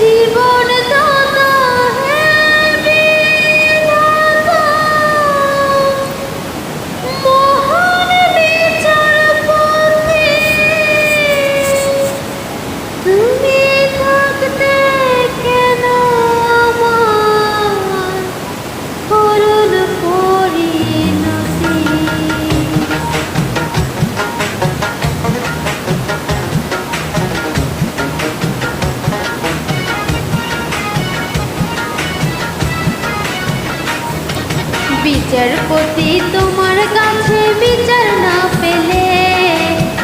জীবন বিচারপতি তোমার কাছে বিচার না পেলে,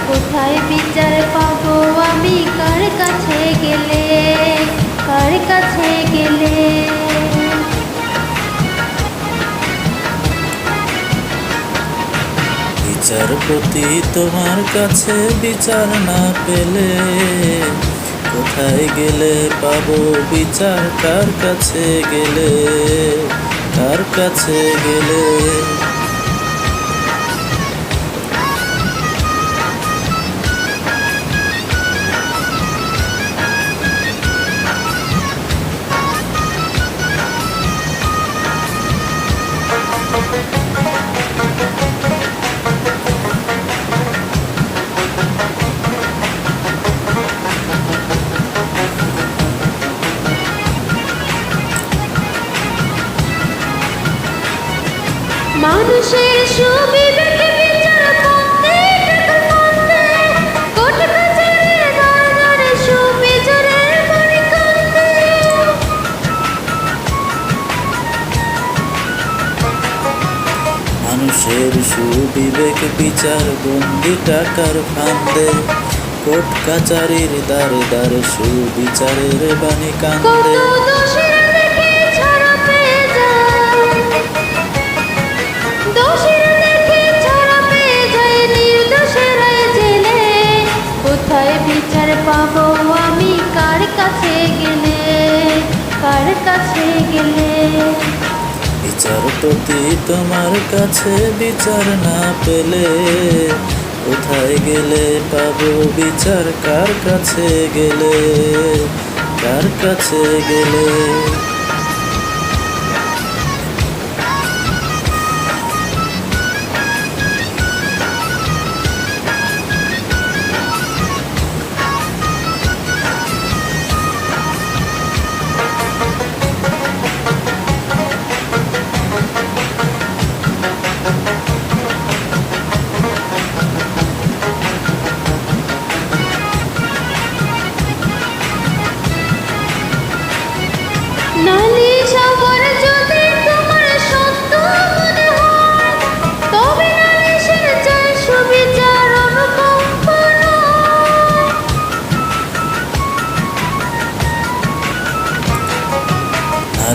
কোথায় বিচার পাবো আমি? কার কাছে গেলে? কার কাছে গেলে? বিচারপতি তোমার কাছে বিচার না পেলে, কোথায় গেলে পাবো বিচার? কার কাছে গেলে? কার কাছে গেলে মানুষের সুবিবেকে বিচার করতে করতে মানুষের সুবিবেক বিচার বন্দি টাকার ফান্দে কোর্ট কাচারির দ্বারে দ্বারে সুবিচারের বাণী কান্দে। কাছে গেলে। বিচারপতি তোমার কাছে বিচার না পেলে কোথায় গেলে পাবো বিচার? কার কাছে গেলে? কার কাছে গেলে?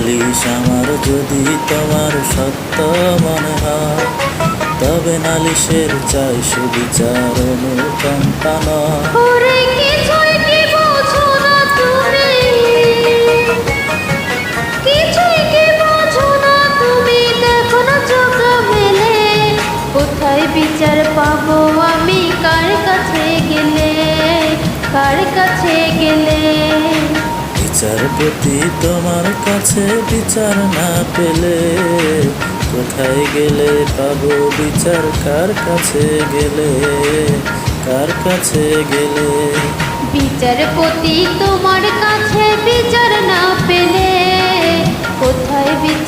নালিশ আমার যদি তোমার সত্য মনে হয় তবে নালিশের চাই সুবিচার অনুকম্পা নয়। ওরে কিছুই কি বোঝো না তুমি? কিছুই কি বোঝো না তুমি? দেখো না চোখ মেলে, কোথায় বিচার পাবো আমি? কার কাছে গেলে? কার কাছে গেলে? বিচার প্রতি তোমার কাছে বিচার না পেলে কোথায় গেলে পাবো বিচার? কার কাছে গেলে? কার কাছে গেলে? বিচার প্রতি তোমার কাছে বিচার না পেলে কোথায় বিচার